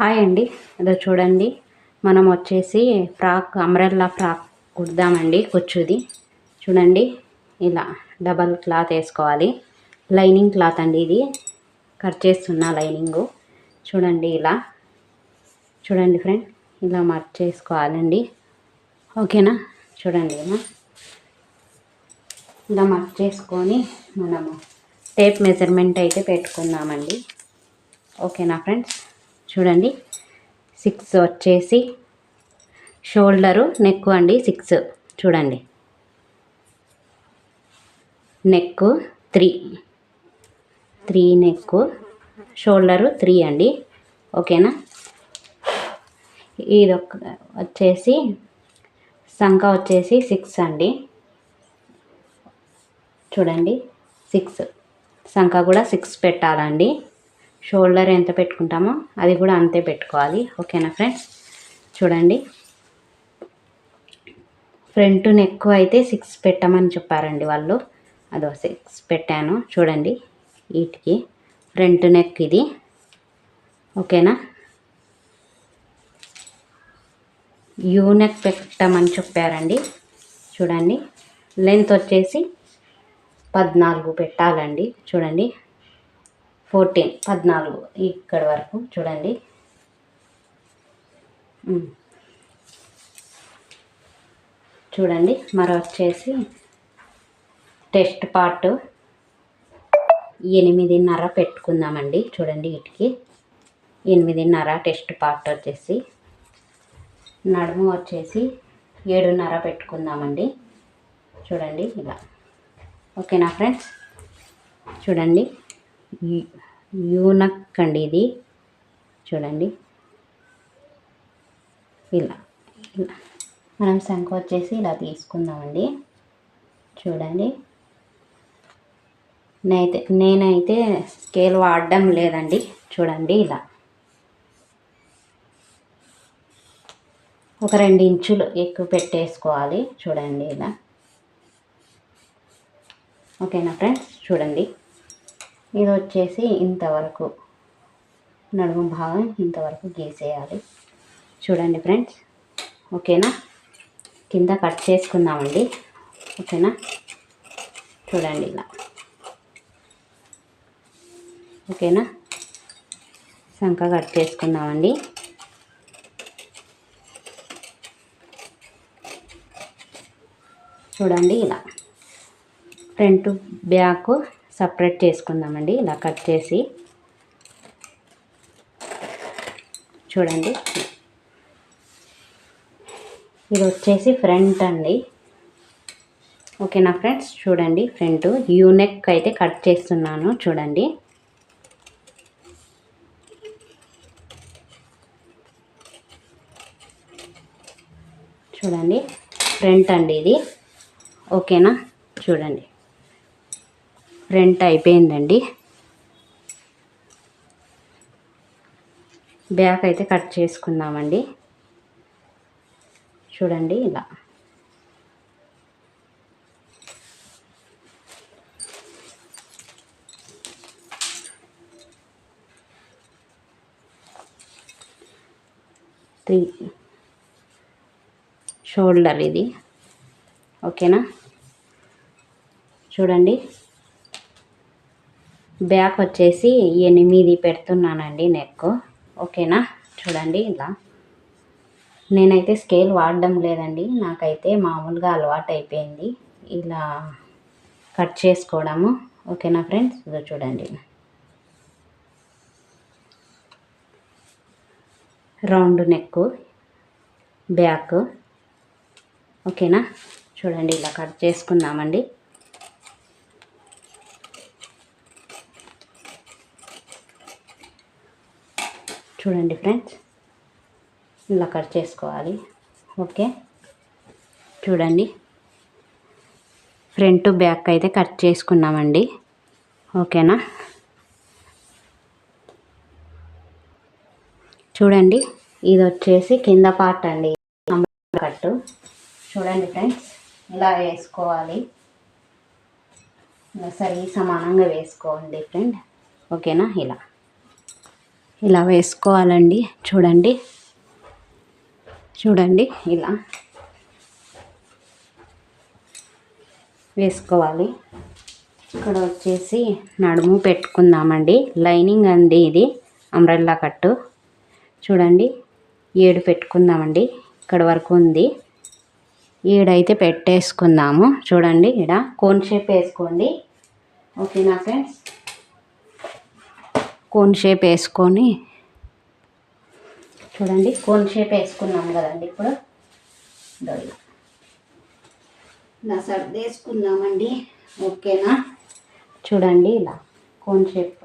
Hi అండి. అదో చూడండి. మనం వచ్చేసి ఫ్రాక్ అంబ్రెల్లా ఫ్రాక్ కుడదామండి కూర్చుది చూడండి. ఇలా డబల్ క్లాత్ వేసుకోవాలి. లైనింగ్ క్లాత్ అండి ఇది. కట్ చేస్తున్న లైనింగు. చూడండి ఇలా. చూడండి ఫ్రెండ్. ఇలా మర్చ్ చేసుకోవాలండి. ఓకేనా? చూడండి ఇలా ఇలా మర్చ్ చేసుకొని మనము టేప్ మెజర్మెంట్ అయితే పెట్టుకుందామండి. ఓకేనా ఫ్రెండ్స్? చూడండి. సిక్స్ వచ్చేసి షోల్డరు నెక్ అండి సిక్స్. చూడండి. Neck three. Three neck shoulder three అండి. ఓకేనా? ఇది ఒక వచ్చేసి సంఖ వచ్చేసి సిక్స్ అండి. చూడండి. సిక్స్. సంఖ కూడా సిక్స్ పెట్టాలండి. షోల్డర్ ఎంత పెట్టుకుంటామో అది కూడా అంతే పెట్టుకోవాలి. ఓకేనా ఫ్రెండ్స్? చూడండి. ఫ్రంట్ నెక్ అయితే సిక్స్ పెట్టమని చెప్పారండి వాళ్ళు. అదో సిక్స్ పెట్టాను. చూడండి. వీటికి ఫ్రంట్ నెక్ ఇది. ఓకేనా? యూ నెక్ పెట్టమని చెప్పారండి. చూడండి. లెంత్ వచ్చేసి పద్నాలుగు పెట్టాలండి. చూడండి. ఫోర్టీన్ పద్నాలుగు ఇక్కడ వరకు చూడండి. చూడండి మరి వచ్చేసి టెస్ట్ పార్ట్ ఎనిమిదిన్నర పెట్టుకుందామండి. చూడండి వీటికి. ఎనిమిదిన్నర టెస్ట్ పార్ట్ వచ్చేసి. నడుము వచ్చేసి ఏడున్నర పెట్టుకుందామండి. చూడండి ఇలా. ఓకేనా ఫ్రెండ్స్? చూడండి. యూనక్ అండి ఇది. చూడండి. ఇలా ఇలా. మనం శంఖ వచ్చేసి ఇలా తీసుకుందామండి. చూడండి. నేనైతే నేనైతే స్కేల్ వాడడం లేదండి. చూడండి ఇలా. ఒక రెండు ఇంచులు ఎక్కువ పెట్టేసుకోవాలి. చూడండి ఇలా. ఓకేనా ఫ్రెండ్స్? చూడండి. ఇది వచ్చేసి ఇంతవరకు నడుము భాగం ఇంతవరకు గీసేయాలి. చూడండి ఫ్రెండ్స్ ఓకేనా? కింద కట్ చేసుకుందామండి. ఓకేనా? చూడండి ఇలా. ఓకేనా? సంక కట్ చేసుకుందామండి. చూడండి ఇలా. ఫ్రంట్ బ్యాక్ సపరేట్ చేసుకుందామండి. ఇలా కట్ చేసి చూడండి. ఇది వచ్చేసి ఫ్రంట్ అండి. ఓకేనా ఫ్రెండ్స్? చూడండి ఫ్రంట్. యూనెక్ అయితే కట్ చేస్తున్నాను. చూడండి. చూడండి. ఫ్రంట్ అండి ఇది. ఓకేనా? చూడండి. ఫ్రంట్ అయిపోయిందండి. బ్యాక్ అయితే కట్ చేసుకుందామండి. చూడండి ఇలా. త్రీ. షోల్డర్ ఇది. ఓకేనా? చూడండి. బ్యాక్ వచ్చేసి ఎనిమిది పెడుతున్నానండి నెక్. ఓకేనా? చూడండి ఇలా. నేనైతే స్కేల్ వాడడం లేదండి. నాకైతే మామూలుగా అలవాటు అయిపోయింది ఇలా కట్ చేసుకోవడము. ఓకేనా ఫ్రెండ్స్? ఇదో చూడండి. Round neck back. ఓకేనా? చూడండి ఇలా కట్ చేసుకుందామండి. చూడండి ఫ్రెండ్స్. ఇలా కట్ చేసుకోవాలి. ఓకే. చూడండి. ఫ్రంట్ బ్యాక్ అయితే కట్ చేసుకున్నామండి. ఓకేనా? చూడండి. ఇది వచ్చేసి కింద పార్ట్ అండి. కట్టు చూడండి ఫ్రెండ్స్. ఇలా వేసుకోవాలి. సరి సమానంగా వేసుకోండి ఫ్రెండ్. ఓకేనా? ఇలా. ఇలా వేసుకోవాలండి. చూడండి. చూడండి. ఇలా వేసుకోవాలి. ఇక్కడ వచ్చేసి నడుము పెట్టుకుందామండి. లైనింగ్ అండి ఇది. అంబ్రెల్లా కట్టు. చూడండి. ఏడు పెట్టుకుందామండి. ఇక్కడ వరకు ఉంది. ఏడైతే పెట్టేసుకుందాము. చూడండి. ఇక్కడ కోన్ షేప్ వేసుకోండి. ఓకేనా ఫ్రెండ్స్? కోన్ షేప్ వేసుకొని చూడండి కోన్ షేప్ వేసుకున్నాం కదండి ఇప్పుడు. ఇదో ఇలా. ఇలా సర్దేసుకుందామండి ఓకేనా? చూడండి ఇలా కోన్ షేప్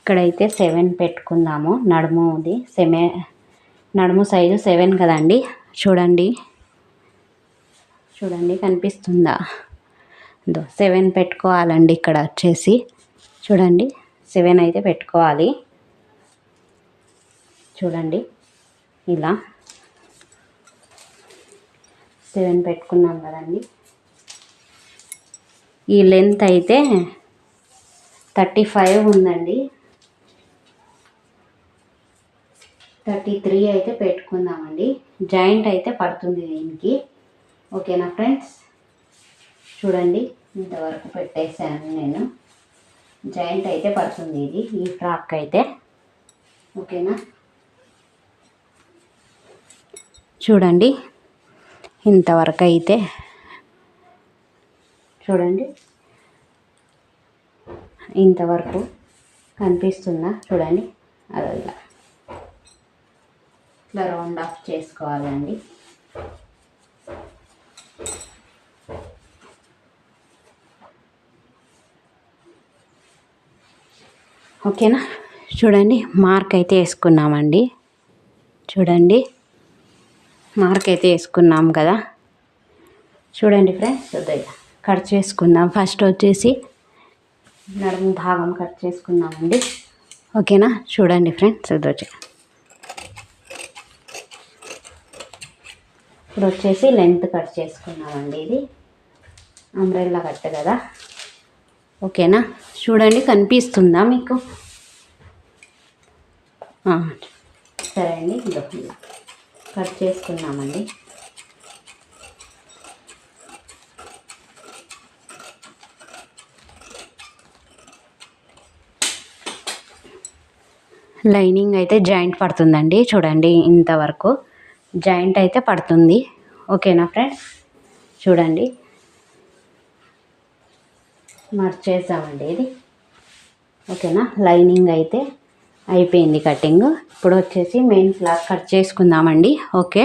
ఇక్కడైతే సెవెన్ పెట్టుకుందాము. నడుముది సెమె నడుము సైజు సెవెన్ కదండి. చూడండి. చూడండి కనిపిస్తుందా? సెవెన్ పెట్టుకోవాలండి ఇక్కడ వచ్చేసి. చూడండి సెవెన్ అయితే పెట్టుకోవాలి. చూడండి ఇలా. సెవెన్ పెట్టుకున్నాం కదండి. ఈ లెంత్ అయితే థర్టీ ఫైవ్ ఉందండి. థర్టీ త్రీ అయితే పెట్టుకుందామండి. జాయింట్ అయితే పడుతుంది దీనికి. ఓకేనా ఫ్రెండ్స్? చూడండి ఇంతవరకు పెట్టేశాను నేను. జాయింట్ అయితే పడుతుంది ఇది ఈ ఫ్రాక్ అయితే. ఓకేనా? చూడండి ఇంతవరకు అయితే. చూడండి ఇంతవరకు కనిపిస్తుందా చూడండి. అదో ఇట్లా రౌండ్ ఆఫ్ చేసుకోవాలండి. ఓకేనా? చూడండి మార్క్ అయితే వేసుకున్నామండి. చూడండి మార్క్ అయితే వేసుకున్నాం కదా. చూడండి ఫ్రెండ్స్ కట్ చేసుకుందాం ఫస్ట్ వచ్చేసి నడుము భాగం కట్ చేసుకున్నామండి. ఓకేనా? చూడండి ఫ్రెండ్స్ ఇది ఇప్పుడు వచ్చేసి లెంత్ కట్ చేసుకున్నామండి ఇది. అంబ్రెల్లా కట్ కదా. ఓకేనా? చూడండి కనిపిస్తుందా మీకు? సరే అండి కట్ చేసుకున్నామండి లైనింగ్ అయితే జాయింట్ పడుతుందండి చూడండి ఇంతవరకు. జాయింట్ అయితే పడుతుంది. ఓకేనా ఫ్రెండ్స్? చూడండి. మర్చేసామండి ఇది. ఓకేనా? లైనింగ్ అయితే అయిపోయింది కటింగ్. ఇప్పుడు వచ్చేసి మెయిన్ క్లాత్ కట్ చేసుకుందామండి. ఓకే?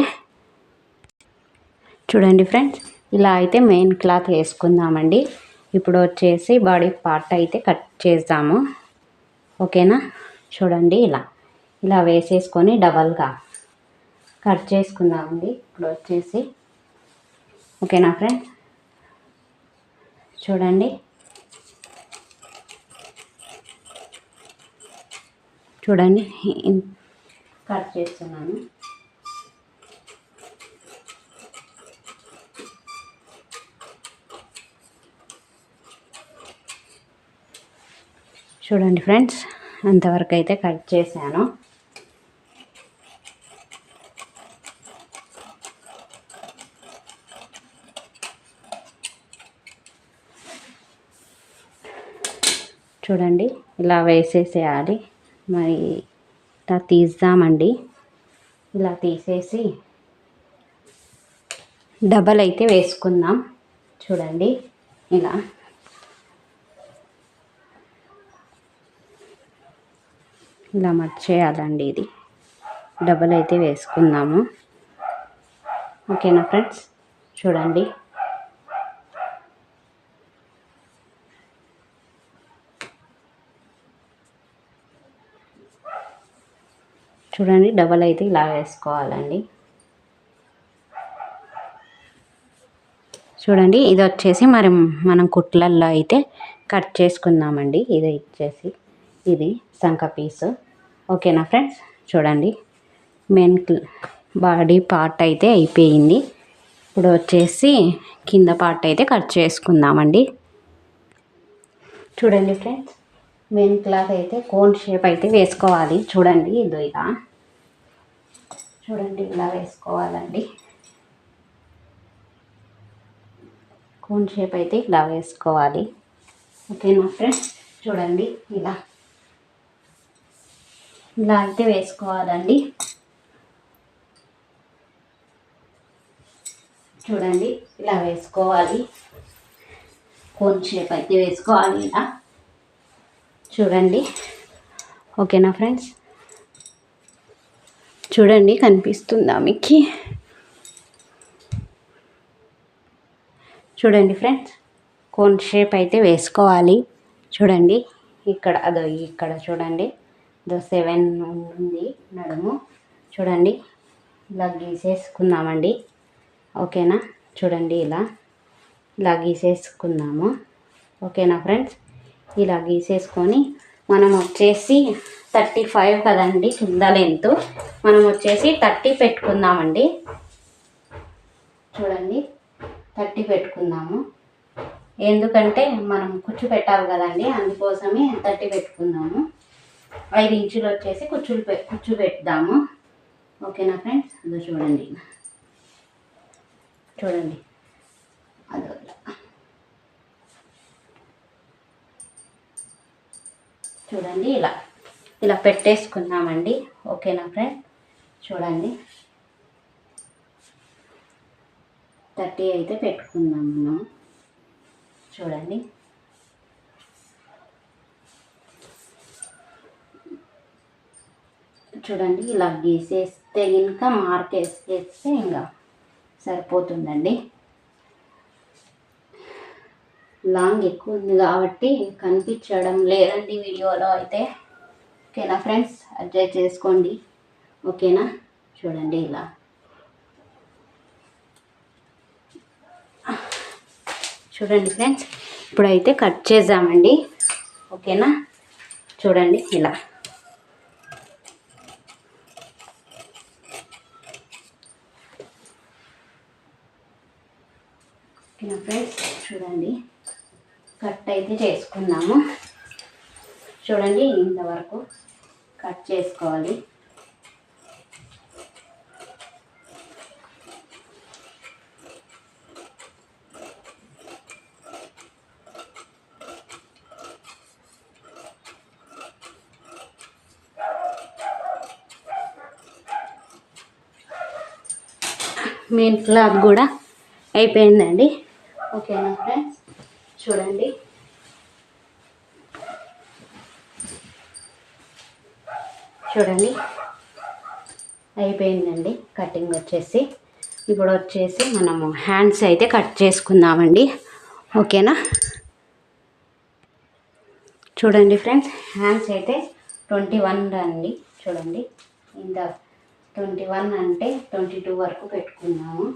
చూడండి ఫ్రెండ్స్ ఇలా అయితే మెయిన్ క్లాత్ వేసుకుందామండి. ఇప్పుడు వచ్చేసి బాడీ పార్ట్ అయితే కట్ చేద్దాము. ఓకేనా? చూడండి ఇలా. ఇలా వేసేసుకొని డబల్గా కట్ చేసుకుందామండి. ఇప్పుడు వచ్చేసి. ఓకేనా ఫ్రెండ్స్? చూడండి. చూడండి. కట్ చేస్తున్నాను. చూడండి ఫ్రెండ్స్ అంతవరకు అయితే కట్ చేశాను. చూడండి ఇలా వేసేసేయాలి. మరి ఇలా తీద్దామండి. ఇలా తీసేసి డబల్ అయితే వేసుకుందాం. చూడండి ఇలా. ఇలా మర్చేయాలండి ఇది. డబల్ అయితే వేసుకుందాము. ఓకేనా ఫ్రెండ్స్? చూడండి. చూడండి డబల్ అయితే ఇలా వేసుకోవాలండి. చూడండి ఇది వచ్చేసి మరి మనం కుట్లల్లో అయితే కట్ చేసుకుందామండి. ఇది ఇచ్చేసి ఇది సంక పీసు. ఓకేనా ఫ్రెండ్స్? చూడండి మెయిన్ బాడీ పార్ట్ అయితే అయిపోయింది. ఇప్పుడు వచ్చేసి కింద పార్ట్ అయితే కట్ చేసుకుందామండి. చూడండి ఫ్రెండ్స్ మెయిన్ క్లాత్ అయితే కోన్ షేప్ అయితే వేసుకోవాలి. చూడండి ఇది ఇలా చూడండి ఇలా వేసుకోవాలండి. కోన్ షేప్ అయితే ఇలా వేసుకోవాలి. ఓకేనా ఫ్రెండ్స్ చూడండి ఇలా. ఇలా అయితే వేసుకోవాలండి. చూడండి ఇలా వేసుకోవాలి. కోన్ షేప్ అయితే వేసుకోవాలి ఇలా. చూడండి. ఓకేనా ఫ్రెండ్స్? చూడండి కనిపిస్తుందా మీకు చూడండి ఫ్రెండ్స్ కోన్ షేప్ అయితే వేసుకోవాలి. చూడండి ఇక్కడ అదో ఇక్కడ చూడండి. దో సెవెన్ ఉంది నడుము. చూడండి ఇలా గీసేసుకుందామండి ఓకేనా? చూడండి ఇలా ఇలా గీసేసుకుందాము ఓకేనా ఫ్రెండ్స్? ఇలా గీసేసుకొని మనం వచ్చేసి థర్టీ ఫైవ్ కదండి కింద లెంత్. మనం వచ్చేసి థర్టీ పెట్టుకుందామండి. చూడండి థర్టీ పెట్టుకుందాము. ఎందుకంటే మనం కుచ్చు పెట్టాలి కదండి అందుకోసమే థర్టీ పెట్టుకుందాము. ఐదు ఇంచులు వచ్చేసి కుచ్చులు పె కుచ్చు పెడదాము ఓకేనా ఫ్రెండ్స్? అదో చూడండి. చూడండి. అదో చూడండి ఇలా. ఇలా పెట్టేసుకున్నామండి ఓకేనా ఫ్రెండ్? చూడండి. థర్టీ అయితే పెట్టుకుందాం మనం. చూడండి. చూడండి ఇలా గీసేస్తే ఇంకా మార్క్ వేసేస్తే ఇంకా సరిపోతుందండి. లాంగ్ ఎక్కువ ఉంది కాబట్టి కనిపించడం లేదండి వీడియోలో అయితే. ఓకేనా ఫ్రెండ్స్? అడ్జస్ట్ చేసుకోండి. ఓకేనా? చూడండి ఇలా. చూడండి ఫ్రెండ్స్ ఇప్పుడైతే కట్ చేద్దామండి ఓకేనా? చూడండి ఇలా. ఓకేనా ఫ్రెండ్స్? చూడండి. కట్ అయితే చేసుకుందాము. చూడండి ఇంతవరకు కట్ చేసుకోవాలి. మెయిన్ క్లాత్ కూడా అయిపోయిందండి. ఓకేనా ఫ్రెండ్స్ చూడండి. చూడండి. అయిపోయిందండి. కటింగ్ వచ్చేసి. ఇప్పుడు వచ్చేసి మనము హ్యాండ్స్ అయితే కట్ చేసుకుందామండి. ఓకేనా? చూడండి ఫ్రెండ్స్ హ్యాండ్స్ అయితే ట్వంటీ వన్ అండి. చూడండి. ఇంత ట్వంటీ వన్ అంటే ట్వంటీ టూ వరకు పెట్టుకున్నాము.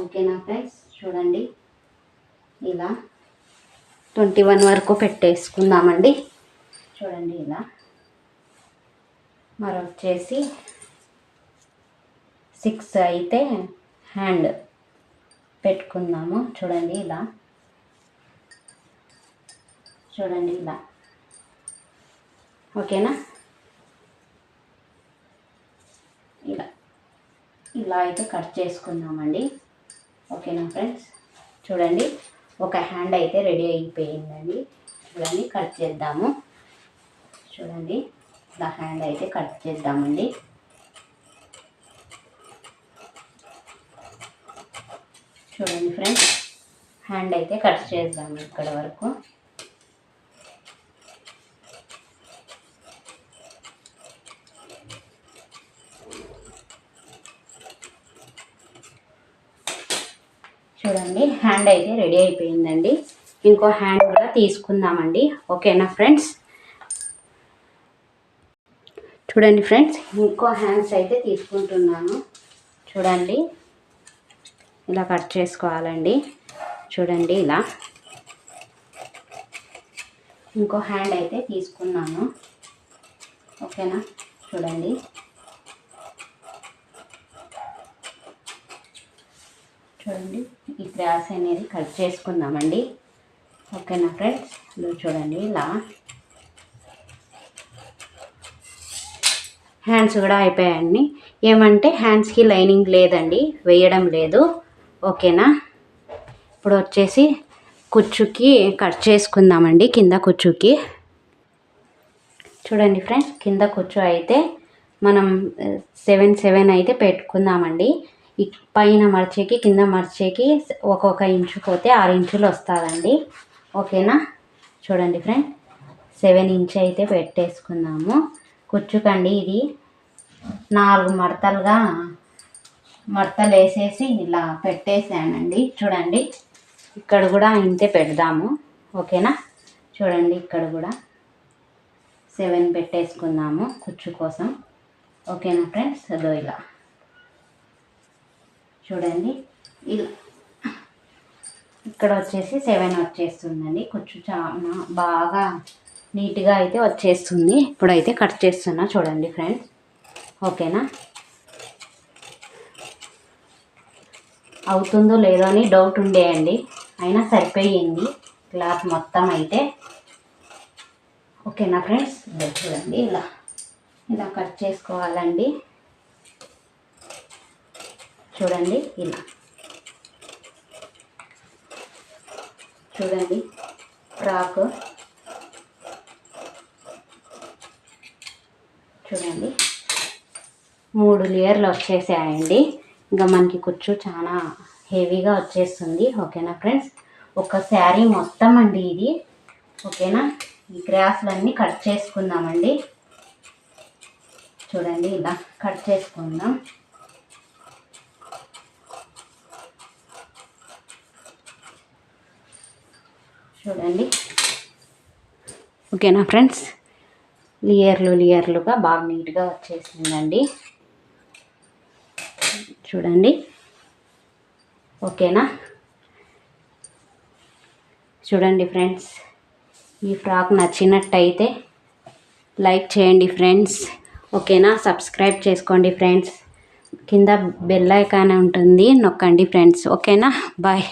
ఓకేనా ఫ్రెండ్స్? చూడండి. ఇలా. ట్వంటీ వన్ వరకు పెట్టేసుకుందామండి. చూడండి ఇలా. మరి వచ్చేసి సిక్స్ అయితే హ్యాండ్ పెట్టుకుందాము. చూడండి ఇలా. చూడండి ఇలా. ఓకేనా? ఇలా. ఇలా అయితే కట్ చేసుకుందామండి. ఓకేనా ఫ్రెండ్స్? చూడండి. ఒక హ్యాండ్ అయితే రెడీ అయిపోయిందండి. చూడండి కట్ చేద్దాము. చూడండి ఇలా హ్యాండ్ అయితే కట్ చేద్దామండి. చూడండి ఫ్రెండ్స్ హ్యాండ్ అయితే కట్ చేద్దాము ఇక్కడ వరకు చూడండి హ్యాండ్ అయితే రెడీ అయిపోయిందండి. ఇంకో హ్యాండ్ కూడా తీసుకుందామండి. ఓకేనా ఫ్రెండ్స్ చూడండి ఫ్రెండ్స్ ఇంకో హ్యాండ్స్ అయితే తీసుకుంటున్నాను. చూడండి. ఇలా కట్ చేసుకోవాలండి. చూడండి ఇలా. ఇంకో హ్యాండ్ అయితే తీసుకున్నాను. ఓకేనా చూడండి. ఈ గ్రాస్ అనేది కట్ చేసుకుందామండి. ఓకేనా ఫ్రెండ్స్? ఇది చూడండి ఇలా. హ్యాండ్స్ కూడా అయిపోయాయండి. ఏమంటే హ్యాండ్స్కి లైనింగ్ లేదండి వేయడం లేదు. ఓకేనా? ఇప్పుడు వచ్చేసి కుచ్చుకి కట్ చేసుకుందామండి కింద కుచ్చుకి. చూడండి ఫ్రెండ్స్ కింద కుచ్చు అయితే మనం సెవెన్ సెవెన్ అయితే పెట్టుకుందామండి. పైన మర్చేకి కింద మర్చేకి ఒక్కొక్క ఇంచు పోతే ఆరు ఇంచులు వస్తుందండి. ఓకేనా? చూడండి ఫ్రెండ్ సెవెన్ ఇంచ్ అయితే పెట్టేసుకుందాము కుచ్చుకండి ఇది నాలుగు మడతలుగా మడతలు వేసేసి ఇలా పెట్టేసానండి. చూడండి ఇక్కడ కూడా ఇంతే పెడదాము. ఓకేనా? చూడండి ఇక్కడ కూడా సెవెన్ పెట్టేసుకుందాము కుచ్చు కోసం. ఓకేనా ఫ్రెండ్స్? అదో ఇలా. చూడండి. ఇలా. ఇక్కడ వచ్చేసి సెవెన్ వచ్చేస్తుందండి. కొంచెం చాలా బాగా నీట్గా అయితే వచ్చేస్తుంది. ఇప్పుడైతే కట్ చేస్తున్నా చూడండి ఫ్రెండ్స్. ఓకేనా? అవుతుందో లేదో అని డౌట్ ఉండేయండి అయినా సరిపోయింది. క్లాత్ మొత్తం అయితే. ఓకేనా ఫ్రెండ్స్? చూడండి. ఇలా. ఇలా కట్ చేసుకోవాలండి. చూడండి ఇలా. చూడండి. ఫ్రాక్. చూడండి. మూడు లేయర్లు వచ్చేసాయండి. ఇంకా మనకి కుచ్చు చాలా హెవీగా వచ్చేస్తుంది. ఓకేనా ఫ్రెండ్స్? ఒక శారీ మొత్తం అండి ఇది. ఓకేనా? ఈ గ్రాఫ్లన్నీ కట్ చేసుకుందామండి. చూడండి ఇలా కట్ చేసుకుందాం. చూడండి. ఓకేనా ఫ్రెండ్స్? లియర్లు లియర్లుగా బాగా నీట్గా వచ్చేసిందండి. చూడండి. ఓకేనా? చూడండి ఫ్రెండ్స్ ఈ ఫ్రాక్ నచ్చినట్టయితే లైక్ చేయండి ఫ్రెండ్స్. ఓకేనా? సబ్స్క్రైబ్ చేసుకోండి ఫ్రెండ్స్. కింద బెల్ ఐకాన్ ఉంటుంది నొక్కండి ఫ్రెండ్స్. ఓకేనా? బాయ్.